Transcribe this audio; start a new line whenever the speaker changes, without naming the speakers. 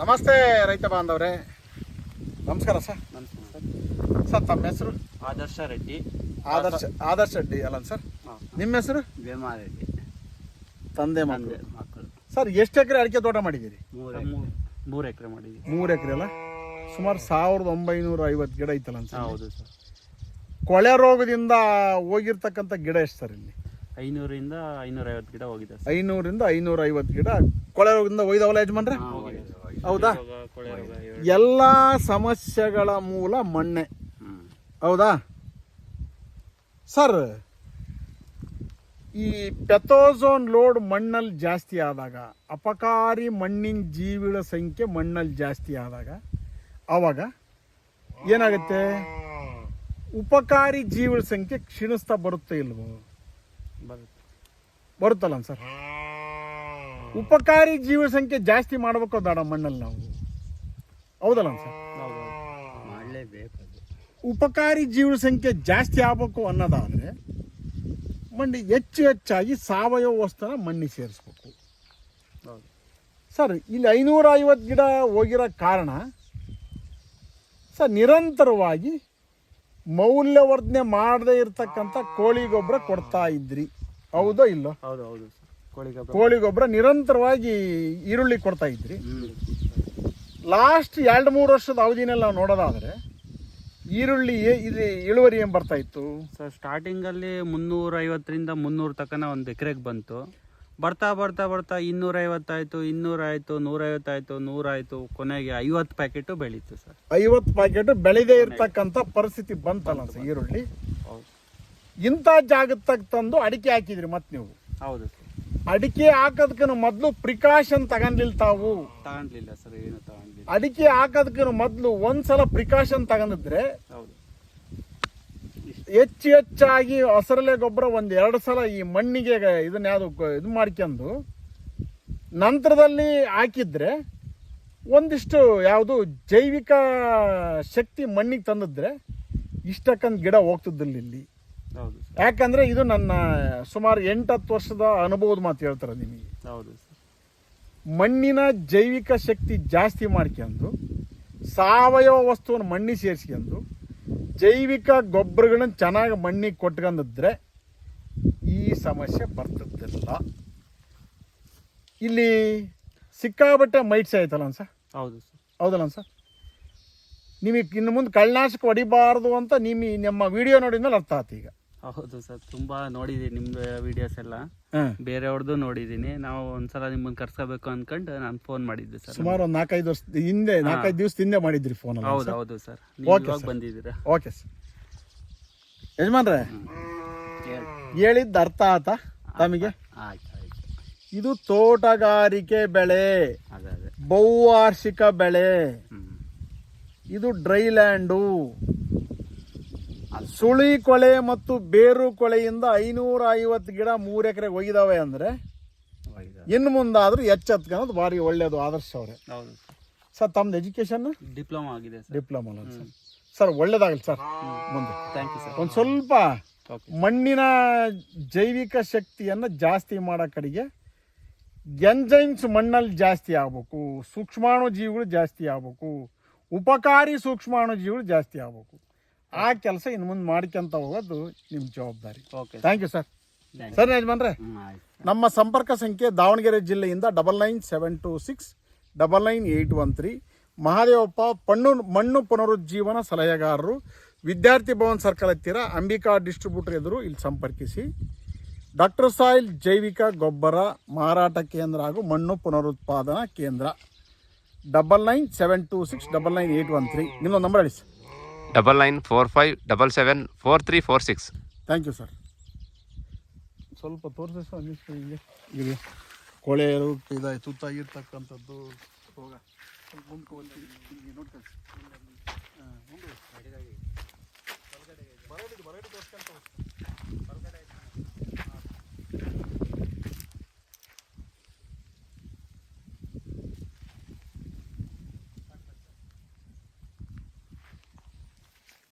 ನಮಸ್ತೆ ರೈತ ಬಾಂಧವ್ರೆ. ನಮಸ್ಕಾರ ಸರ್.
ನಮಸ್ಕಾರ
ಸರ್ ತಮ್ಮ ಹೆಸರು?
ಆದರ್ಶ ರೆಡ್ಡಿ.
ಆದರ್ಶ ಆದರ್ಶ ರೆಡ್ಡಿ ಅಲ್ಲ ಸರ್? ನಿಮ್ಮ ಹೆಸರು?
ಭೀಮಾ ರೆಡ್ಡಿ.
ತಂದೆ ಮಕ್ಕಳು.
ಮಕ್ಕಳು.
ಸರ್ ಎಷ್ಟು ಎಕರೆ ಅಡಿಕೆ ತೋಟ ಮಾಡಿದ್ದೀರಿ?
ಮೂರು ಎಕರೆ. ಮಾಡಿದ್ದೀವಿ.
ಮೂರು ಎಕರೆ ಅಲ್ಲ? ಸುಮಾರು ಸಾವಿರದ ಒಂಬೈನೂರ ಐವತ್ತು ಗಿಡ ಐತಲ್ಲ ಸರ್?
ಹೌದು ಸರ್.
ಕೊಳೆ ರೋಗದಿಂದ ಹೋಗಿರ್ತಕ್ಕಂಥ ಗಿಡ ಎಷ್ಟು ಸರ್ ಇಲ್ಲಿ?
ಐನೂರಿಂದ ಐನೂರೈವತ್ತು ಗಿಡ ಹೋಗಿದೆ ಸರ್.
ಐನೂರಿಂದ ಐನೂರ ಐವತ್ತು ಗಿಡ ಕೊಳೆ ರೋಗದಿಂದ ಒಯ್ದವಲ್ಲ ಯಜಮಾನ್ರೆ? ಹೌದಾ. ಎಲ್ಲ ಸಮಸ್ಯೆಗಳ ಮೂಲ ಮಣ್ಣೆ. ಹೌದಾ? ಸರ್ ಈ ಪೆಥೋಝೋನ್ ಲೋಡ್ ಮಣ್ಣಲ್ಲಿ ಜಾಸ್ತಿ ಆದಾಗ ಅಪಕಾರಿ ಮಣ್ಣಿನ ಜೀವಿಗಳ ಸಂಖ್ಯೆ ಮಣ್ಣಲ್ಲಿ ಜಾಸ್ತಿ ಆದಾಗ ಆವಾಗ ಏನಾಗುತ್ತೆ? ಉಪಕಾರಿ ಜೀವಿಗಳ ಸಂಖ್ಯೆ ಕ್ಷೀಣಿಸ್ತಾ ಬರುತ್ತೆ ಇಲ್ವೋ?
ಬರುತ್ತೆ.
ಬರುತ್ತಲ್ಲ ಸರ್? ಉಪಕಾರಿ ಜೀವ ಸಂಖ್ಯೆ ಜಾಸ್ತಿ ಮಾಡ್ಬೇಕು ದಾಡ ಮಣ್ಣಲ್ಲಿ ನಾವು? ಹೌದಲ್ಲ ಸರ್?
ಮಾಡಲೇಬೇಕು
ಉಪಕಾರಿ ಜೀವ ಸಂಖ್ಯೆ ಜಾಸ್ತಿ ಆಗಬೇಕು ಅನ್ನೋದಾದರೆ ಮಣ್ಣು ಹೆಚ್ಚು ಹೆಚ್ಚಾಗಿ ಸಾವಯವ ವಸ್ತುನ ಮಣ್ಣಿಗೆ ಸೇರಿಸ್ಬೇಕು.
ಹೌದು
ಸರ್ ಇಲ್ಲಿ ಐನೂರ ಐವತ್ತು ಗಿಡ ಹೋಗಿರೋ ಕಾರಣ ಸರ್ ನಿರಂತರವಾಗಿ ಮೌಲ್ಯವರ್ಧನೆ ಮಾಡದೇ ಇರತಕ್ಕಂಥ ಕೋಳಿ ಗೊಬ್ಬರ ಕೊಡ್ತಾ ಇದ್ರಿ. ಹೌದೋ ಇಲ್ಲೋ?
ಹೌದು ಹೌದು ಕೋಳಿ ಗೊಬ್ಬರ.
ನಿರಂತರವಾಗಿ ಈರುಳ್ಳಿ ಕೊಡ್ತಾ ಇದ್ರಿ. ಲಾಸ್ಟ್ ಎರಡು ಮೂರು ವರ್ಷದ ಅವಧಿನಲ್ಲಿ ನಾವು ನೋಡೋದಾದರೆ ಈರುಳ್ಳಿ ಏ- ಇದು ಇಳುವರಿ ಏನು ಬರ್ತಾ ಇತ್ತು?
ಸರ್ ಸ್ಟಾರ್ಟಿಂಗಲ್ಲಿ ಮುನ್ನೂರ ಐವತ್ತರಿಂದ ಮುನ್ನೂರು ತಕನ ಒಂದು ಎಕರೆಗೆ ಬಂತು. ಬರ್ತಾ ಬರ್ತಾ ಬರ್ತಾ ಇನ್ನೂರೈವತ್ತಾಯಿತು ಇನ್ನೂರಾಯಿತು ನೂರೈವತ್ತಾಯಿತು ನೂರಾಯಿತು ಕೊನೆಗೆ ಐವತ್ತು ಪ್ಯಾಕೆಟು ಬೆಳೀತು ಸರ್.
ಐವತ್ತು ಪ್ಯಾಕೆಟ್ ಬೆಳೆದೇ ಇರ್ತಕ್ಕಂಥ ಪರಿಸ್ಥಿತಿ ಬಂತಲ್ಲ ಸರ್ ಈರುಳ್ಳಿ?
ಹೌದು.
ಇಂಥ ಜಾಗತ್ತಾಗ ತಂದು ಅಡಿಕೆ ಹಾಕಿದ್ರಿ ಮತ್ತೆ ನೀವು?
ಹೌದು ಸರ್.
ಅಡಿಕೆ ಹಾಕೋದಕ್ಕೂ ಮೊದಲು ಪ್ರಿಕಾಷನ್ ತಗೊಂಡಿಲ್ಲ ತಾವು.
ತಗೊಂಡ್ಲಿಲ್ಲ ಸರ್ ಏನು ತಗೊಂಡಿಲ್ಲ
ಅಡಿಕೆ ಹಾಕೋದಕ್ಕೂ ಮೊದಲು ಒಂದ್ಸಲ ಪ್ರಿಕಾಷನ್ ತಗೊಂಡಿದ್ರೆ
ಹೌದು.
ಹೆಚ್ಚು ಹೆಚ್ಚಾಗಿ ಹಸರಲೆ ಗೊಬ್ಬರ ಒಂದು ಎರಡು ಸಲ ಈ ಮಣ್ಣಿಗೆ ಇದನ್ನ ಯಾವುದು ಇದು ಮಾಡ್ಕೊಂಡು ನಂತರದಲ್ಲಿ ಹಾಕಿದ್ರೆ ಒಂದಿಷ್ಟು ಯಾವುದು ಜೈವಿಕ ಶಕ್ತಿ ಮಣ್ಣಿಗೆ ತಂದಿದ್ರೆ ಇಷ್ಟಕ್ಕಂದು ಗಿಡ ಹೋಗ್ತಿದ್ದಿಲ್ಲ ಇಲ್ಲಿ. ಯಾಕಂದ್ರೆ ಇದು ನನ್ನ ಸುಮಾರು ಎಂಟತ್ತು ವರ್ಷದ ಅನುಭವದ ಮಾತು ಹೇಳ್ತಾರೆ ನಿಮಗೆ.
ಹೌದು ಸರ್.
ಮಣ್ಣಿನ ಜೈವಿಕ ಶಕ್ತಿ ಜಾಸ್ತಿ ಮಾಡ್ಕೊಂಡು ಸಾವಯವ ವಸ್ತುವನ್ನು ಮಣ್ಣಿಗೆ ಸೇರಿಸ್ಕೊಂಡು ಜೈವಿಕ ಗೊಬ್ಬರಗಳನ್ನ ಚೆನ್ನಾಗಿ ಮಣ್ಣಿಗೆ ಕೊಟ್ಕೊಂಡಿದ್ರೆ ಈ ಸಮಸ್ಯೆ ಬರ್ತಿದ್ದಿಲ್ಲ ಇಲ್ಲಿ ಸಿಕ್ಕಾಬಟ್ಟೆ ಮೈಟ್ಸ್ ಆಯ್ತಲ್ಲ ಸರ್?
ಹೌದು ಸರ್.
ಹೌದಲ್ಲ ಸರ್? ನಿಮಗೆ ಇನ್ನು ಮುಂದೆ ಕಳ್ಳನಾಶಕ ಹೊಡಿಬಾರ್ದು ಅಂತ ನಿಮ್ಮ ನಮ್ಮ ವಿಡಿಯೋ ನೋಡಿದ್ಮೇಲೆ ಅರ್ಥ ಆಯ್ತು ಈಗ.
ಹೌದು ಸರ್ ತುಂಬಾ ನೋಡಿದೀನಿ ನಿಮ್ದು ವಿಡಿಯೋಸ್ ಎಲ್ಲ.
ಹಾಂ.
ಬೇರೆಯವ್ರದ್ದು ನೋಡಿದೀನಿ. ನಾವು ಒಂದ್ಸಲ ನಿಮ್ಮನ್ನ ಕರ್ಸ್ಕೋಬೇಕು ಅನ್ಕೊಂಡು ನಾನು ಫೋನ್ ಮಾಡಿದ್ದೆ ಸರ್.
ಸುಮಾರು ಒಂದು ನಾಲ್ಕೈದು ವರ್ಷ ಹಿಂದೆ ನಾಲ್ಕೈದು ದಿವಸ ಹಿಂದೆ ಮಾಡಿದ್ರಿ ಫೋನ್
ಹೌದು ಹೌದು ಸರ್. ನೀವು
Okay,
ಇವಾಗ
sir.
ಬಂದಿದ್ದೀರಾ.
Okay sir. ಯಜಮಾನ್ರೆ
ಹೇಳಿ
ಹೇಳಿದ್ದು ಅರ್ಥ ಆತ ತಮಗೆ?
ಆಯ್ತು ಆಯ್ತು.
ಇದು ತೋಟಗಾರಿಕೆ ಬೆಳೆ.
ಅದೇ ಅದೇ.
ಬಹುವಾರ್ಷಿಕ ಬೆಳೆ.
ಇದು
ಇದು ಡ್ರೈಲ್ಯಾಂಡು. ಸುಳಿ ಕೊಳೆ ಮತ್ತು ಬೇರು ಕೊಳೆಯಿಂದ ಐನೂರ ಐವತ್ತು ಗಿಡ ಮೂರು ಎಕರೆಗೆ ಒಯ್ದಾವೆ ಅಂದರೆ ಇನ್ನು ಮುಂದಾದರೂ ಎಚ್ಚೆತ್ಕೊಳ್ಳೋದು ಭಾರಿ ಒಳ್ಳೆಯದು ಆದರ್ಶ ಅವರೇ.
ಹೌದು
ಸರ್. ತಮ್ದು ಎಜುಕೇಶನ್
ಡಿಪ್ಲೊಮಾ ಆಗಿದೆ ಸರ್.
Diploma sir. ಸರ್ ಒಳ್ಳೇದಾಗಲಿ ಸರ್. ಮುಂದೆ.
ಥ್ಯಾಂಕ್ ಯು ಸರ್
ಒಂದು ಸ್ವಲ್ಪ ಮಣ್ಣಿನ ಜೈವಿಕ ಶಕ್ತಿಯನ್ನು ಜಾಸ್ತಿ ಮಾಡೋ ಕಡೆಗೆ ಎಂಜೈಮ್ಸ್ ಮಣ್ಣಲ್ಲಿ ಜಾಸ್ತಿ ಆಗ್ಬೇಕು ಸೂಕ್ಷ್ಮಾಣು ಜೀವಿಗಳು ಜಾಸ್ತಿ ಆಗ್ಬೇಕು ಉಪಕಾರಿ ಸೂಕ್ಷ್ಮಾಣು ಜೀವಿಗಳು ಜಾಸ್ತಿ ಆಗ್ಬೇಕು. ಆ ಕೆಲಸ ಇನ್ನು ಮುಂದೆ ಮಾಡ್ಕೊಂತ ಹೋಗೋದು ನಿಮ್ಮ ಜವಾಬ್ದಾರಿ.
Okay
thank you sir sir ಯಜಮಾನ್ರೆ ನಮ್ಮ ಸಂಪರ್ಕ ಸಂಖ್ಯೆ ದಾವಣಗೆರೆ ಜಿಲ್ಲೆಯಿಂದ double nine seven two six double nine eight one three Mahadevappa ಪಣ್ಣು ಮಣ್ಣು ಪುನರುಜ್ಜೀವನ ಸಲಹೆಗಾರರು ವಿದ್ಯಾರ್ಥಿ ಭವನ್ ಸರ್ಕಲ್ ಹತ್ತಿರ ಅಂಬಿಕಾ ಡಿಸ್ಟ್ರಿಬ್ಯೂಟರ್ ಎದುರು ಇಲ್ಲಿ ಸಂಪರ್ಕಿಸಿ. ಡಾಕ್ಟರ್ ಸಾಯಿಲ್ ಜೈವಿಕ ಗೊಬ್ಬರ ಮಾರಾಟ ಕೇಂದ್ರ ಹಾಗೂ ಮಣ್ಣು ಪುನರುತ್ಪಾದನಾ ಕೇಂದ್ರ. Double nine seven two six double nine eight one three ನಿಮ್ಮ ನಂಬರ್ ಹೇಳಿ sir
double nine four five double seven four three four six
thank you sir ಸ್ವಲ್ಪ ತೋರಿಸಿ ಸರ್ ಅನ್ನಿಸ್ತು ಹಿಂಗೆ ಇಲ್ಲಿ ಕೊಳೆಯರು ಇದ ತುತ್ತಾಗಿರ್ತಕ್ಕಂಥದ್ದು ಹೋಗ ಸ್ವಲ್ಪ ನೋಡ್ಕೊಳ್ಳಿ.